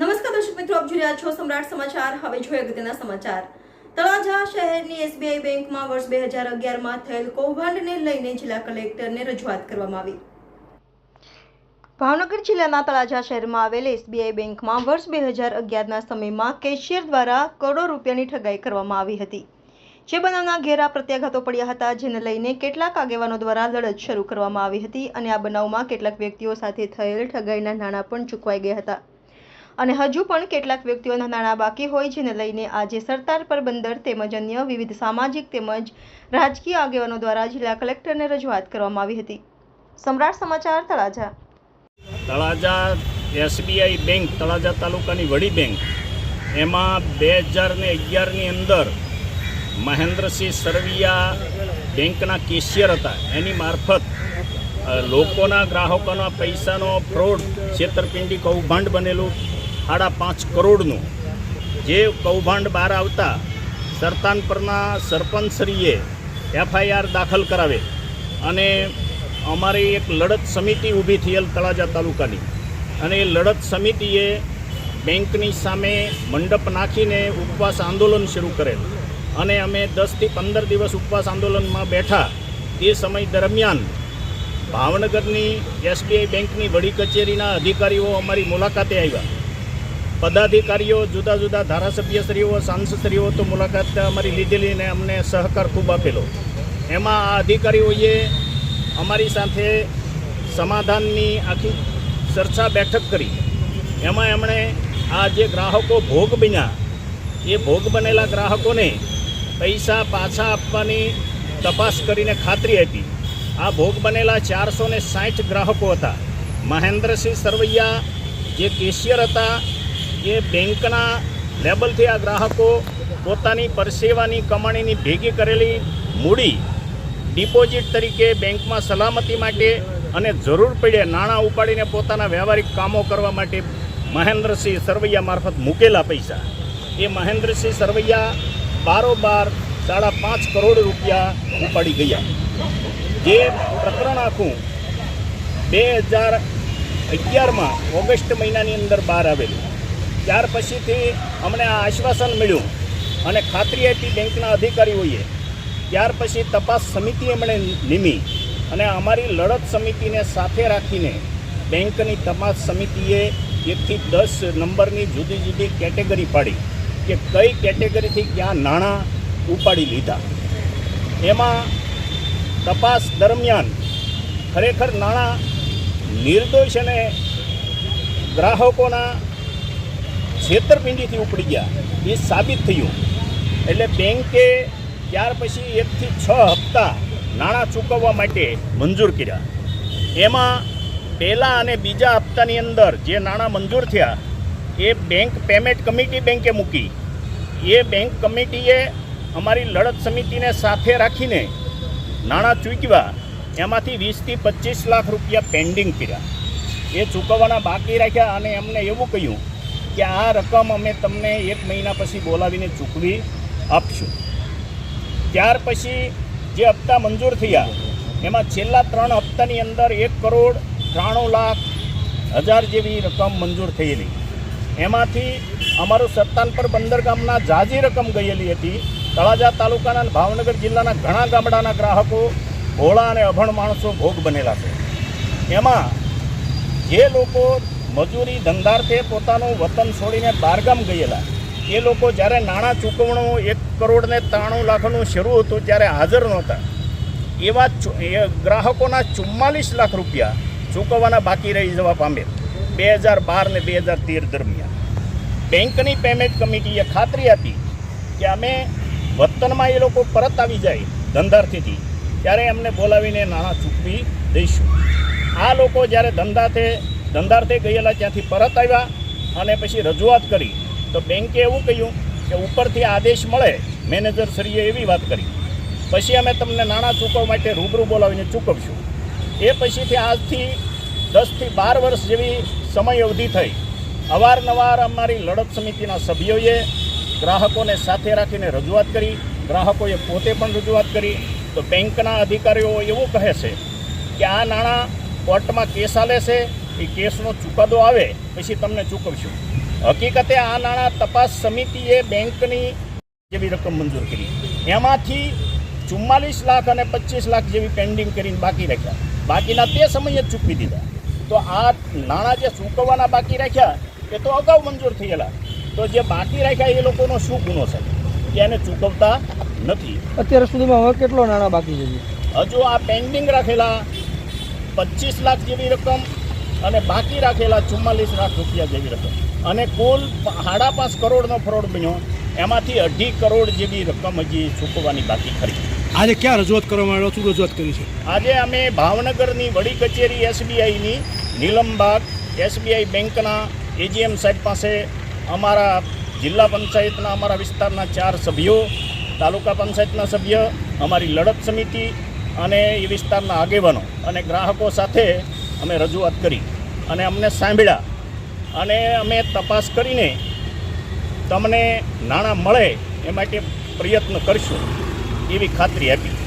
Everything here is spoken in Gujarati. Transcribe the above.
નમસ્કાર દર્શક મિત્રો, આપ જોઈ રહ્યા છો સમ્રાટ સમાચાર. હવે જોઈએ અગત્યના સમાચાર. તળાજા શહેરની એસબીઆઈ બેંકમાં વર્ષ બે હજાર અગિયારમાં થયેલ કૌભાંડને લઈને જિલ્લા કલેક્ટરને રજૂઆત કરવામાં આવી. ભાવનગર જિલ્લાના તળાજા શહેરમાં આવેલ એસબીઆઈ બેંકમાં વર્ષ બે હજાર અગિયારના સમયમાં કેશિયર દ્વારા કરોડો રૂપિયાની ઠગાઈ કરવામાં આવી હતી. જે બનાવના ઘેરા પ્રત્યાઘાતો પડ્યા હતા, જેને લઈને કેટલાક આગેવાનો દ્વારા લડત શરૂ કરવામાં આવી હતી અને આ બનાવમાં કેટલાક વ્યક્તિઓ સાથે થયેલ ઠગાઈના નાણાં પણ ચૂકવાઈ ગયા હતા. અને હજુ પણ કેટલાક વ્યક્તિઓના નાણાં બાકી હોય જેને લઈને આજે સરતાર પર બંદર તેમજ અન્ય વિવિધ સામાજિક તેમજ રાજકીય આગેવાનો દ્વારા જિલ્લા કલેક્ટરને રજૂઆત કરવામાં આવી હતી. સમ્રાટ સમાચાર તળાજા. તળાજા એસબીઆઈ બેંક, તળાજા તાલુકાની વડી બેંક, એમાં બે હજાર ને અગિયારની અંદર મહેન્દ્રસિંહ સરવિયા બેંકના કેશિયર હતા. એની મારફત લોકોના ગ્રાહકોના પૈસાનો ફ્રોડ, છેતરપિંડી કૌભાંડ બનેલું સાડા પાંચ કરોડનું જે કૌભાંડ બહાર આવતા સરતાનપરના સરપંચશ્રીએ એફઆઈઆર દાખલ કરાવે અને અમારી એક લડત સમિતિ ઊભી થયેલ તળાજા તાલુકાની. અને એ લડત સમિતિએ બેંકની સામે મંડપ નાખીને ઉપવાસ આંદોલન શરૂ કરેલ. અને અમે દસથી પંદર દિવસ ઉપવાસ આંદોલનમાં બેઠા એ સમય દરમિયાન ભાવનગરની એસબીઆઈ બેંકની વડી કચેરીના અધિકારીઓ અમારી મુલાકાતે આવ્યા. પદાધિકારીઓ, જુદા જુદા ધારાસભ્યશ્રીઓ સાંસદશ્રીઓ તો મુલાકાત અમારી લીધેલી ને અમને સહકાર ખૂબ આપેલો. એમાં આ અધિકારીઓએ અમારી સાથે સમાધાનની આખી ચર્ચા બેઠક કરી. એમાં એમણે આ જે ગ્રાહકો ભોગ બન્યા, એ ભોગ બનેલા ગ્રાહકોને પૈસા પાછા આપવાની તપાસ કરીને ખાતરી આપી. આ ભોગ બનેલા ચારસો ને ગ્રાહકો હતા. મહેન્દ્રસિંહ સરવૈયા જે કેશિયર હતા એ બેંકના લેબલથી આ ગ્રાહકો પોતાની પરસેવાની કમાણીની ભેગી કરેલી મૂડી ડિપોઝિટ તરીકે બેંકમાં સલામતી માટે અને જરૂર પડે નાણાં ઉપાડીને પોતાના વ્યવહારિક કામો કરવા માટે મહેન્દ્રસિંહ સરવૈયા મારફત મૂકેલા પૈસા. એ મહેન્દ્રસિંહ સરવૈયા બારોબાર સાડા પાંચ કરોડ રૂપિયા ઉપાડી ગયા. જે પ્રકરણ આખું બે હજાર અગિયારમાં ઓગસ્ટ મહિનાની અંદર બહાર આવેલું. ત્યાર પછીથી અમને આ આશ્વાસન મળ્યું અને ખાતરી આપી બેંકના અધિકારીઓએ. ત્યાર પછી તપાસ સમિતિ એમણે નીમી અને અમારી લડત સમિતિને સાથે રાખીને બેંકની તપાસ સમિતિએ એકથી દસ નંબરની જુદી જુદી કેટેગરી પાડી કે કઈ કેટેગરીથી ક્યાં નાણાં ઉપાડી લીધા. એમાં તપાસ દરમિયાન ખરેખર નાણાં નિર્દોષ અને ગ્રાહકોના છેતરપિંડીથી ઉપડી ગયા. એ સાબિત થયું. એટલે બેંકે ત્યાર પછી એકથી છ હપ્તા નાણાં ચૂકવવા માટે મંજૂર કર્યા. એમાં પહેલાં અને બીજા હપ્તાની અંદર જે નાણાં મંજૂર થયા, એ બેંક પેમેન્ટ કમિટી બેંકે મૂકી. એ બેંક કમિટીએ અમારી લડત સમિતિને સાથે રાખીને નાણાં ચૂકવ્યા. એમાંથી વીસથી પચીસ લાખ રૂપિયા પેન્ડિંગ કર્યા. એ ચૂકવવાના બાકી રાખ્યા અને એમને એવું કહ્યું કે આ રકમ અમે તમને એક મહિના પછી બોલાવીને ચૂકવી આપશું. ત્યાર પછી જે હપ્તા મંજૂર થયા, એમાં છેલ્લા ત્રણ હપ્તાની અંદર એક કરોડ ત્રાણું લાખ હજાર જેવી રકમ મંજૂર થયેલી. એમાંથી અમારું સત્તાનપર બંદર ગામના જાજી રકમ ગયેલી હતી. તળાજા તાલુકાના ભાવનગર જિલ્લાના ઘણા ગામડાના ગ્રાહકો, ભોળા અને અભણ માણસો ભોગ બનેલા છે. એમાં જે લોકો મજૂરી ધંધાર્થે પોતાનું વતન છોડીને બહારગામ ગયેલા. એ લોકો જ્યારે નાણાં ચૂકવણું એક કરોડ ને ત્રાણું લાખનું શરૂ હતું ત્યારે હાજર નહોતા. એવા ગ્રાહકોના ચુમ્માલીસ લાખ રૂપિયા ચૂકવવાના બાકી રહી જવા પામે બે હજાર બાર ને બે હજાર તેર દરમિયાન. બેંકની પેમેન્ટ કમિટીએ ખાતરી આપી કે અમે વતનમાં એ લોકો પરત આવી જાય ધંધાર્થીથી, ત્યારે એમને બોલાવીને નાણાં ચૂકવી દઈશું. આ લોકો જ્યારે ધંધાથે ધંધાર્થે ગયેલા ત્યાંથી પરત આવ્યા અને પછી રજૂઆત કરી. તો બેંકે એવું કહ્યું કે ઉપરથી આદેશ મળે મેનેજર શ્રીએ એવી વાત કરી. પછી અમે તમને નાણાં ચૂકવવા માટે રૂબરૂ બોલાવીને ચૂકવશું. એ પછીથી આજથી દસથી બાર વર્ષ જેવી સમય અવધિ થઈ. અવારનવાર અમારી લડત સમિતિના સભ્યોએ ગ્રાહકોને સાથે રાખીને રજૂઆત કરી. ગ્રાહકોએ પોતે પણ રજૂઆત કરી. તો બેંકના અધિકારીઓ એવું કહે છે કે આ નાણાં કોર્ટમાં કેસ આલે છે એ કેસનો ચુકાદો આવે પછી તમને ચૂકવશું. હકીકતે આ નાણાં તપાસ સમિતિએ બેંકની જેવી રકમ મંજૂર કરી. એમાંથી ચુમ્માલીસ લાખ અને પચીસ લાખ જેવી પેન્ડિંગ કરીને બાકી રાખ્યા. બાકીના તે સમયે જ ચૂકવી દીધા. તો આ નાણાં જે ચૂકવવાના બાકી રાખ્યા એ તો અગાઉ મંજૂર થયેલા. તો જે બાકી રાખ્યા એ લોકોનો શું ગુનો છે? કે એને ચૂકવતા નથી. અત્યાર સુધીમાં હવે કેટલો નાણાં બાકી છે? હજુ આ પેન્ડિંગ રાખેલા પચીસ લાખ જેવી રકમ અને બાકી રાખેલા ચુમ્માલીસ લાખ રૂપિયા જેવી રકમ. અને કુલ સાડા પાંચ કરોડનો ફ્રોડ બન્યો. એમાંથી અઢી કરોડ જેવી રકમ હજી ચૂકવવાની બાકી ખરી. આજે ક્યાં રજૂઆત કરવામાં આવ્યો? શું રજૂઆત કરી છે? આજે અમે ભાવનગરની વડી કચેરી એસબીઆઈની નીલમબાગ એસબીઆઈ બેંકના એજીએમ સાહેબ પાસે અમારા જિલ્લા પંચાયતના અમારા વિસ્તારના ચાર સભ્યો તાલુકા પંચાયતના સભ્ય અમારી લડત સમિતિ અને એ વિસ્તારના આગેવાનો અને ગ્રાહકો સાથે અમે રજૂઆત કરી અને અમને સાંભળ્યા. અને અમે તપાસ કરીને તમને નાણાં મળે એ માટે પ્રયત્ન કરીશું એવી ખાતરી આપી.